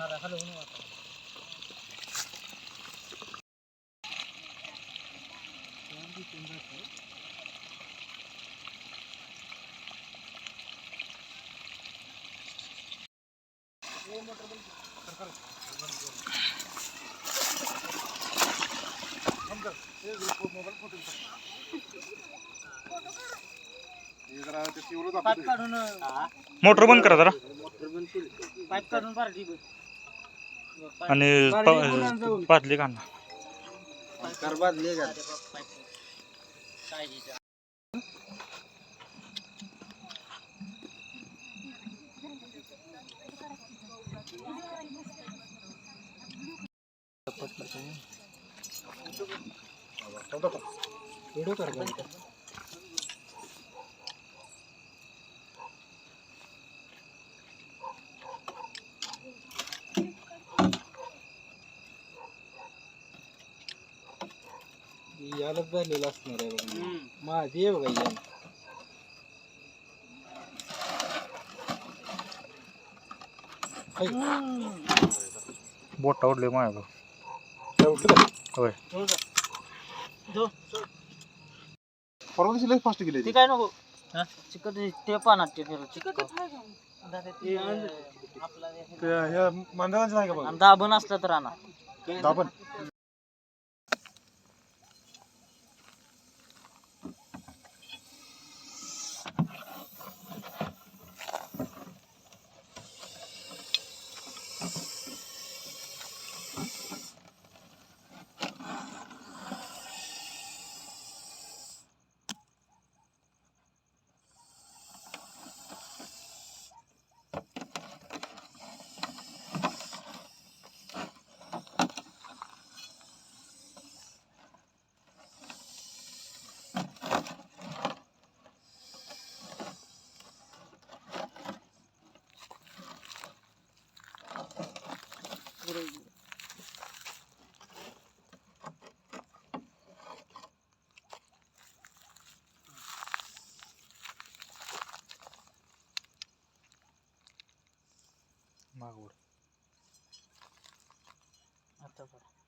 वाटा पाईप काढून मोटर बंद करा जरा. काढून पार्टी आणि पा- पातली कांदा यालाच झालेलं असणार आहे बघा. माझी आहे बघा याला. बोट आवडले माझ्या होय. परवा दिवशी लय फास्ट गेले ते काय नको? चिकट ते पानात ते फिरव चिकट आपला मंडळाचं नाही का बघा? आणि दाबण असलं तर आणा. दाबण मागवड आता बरं.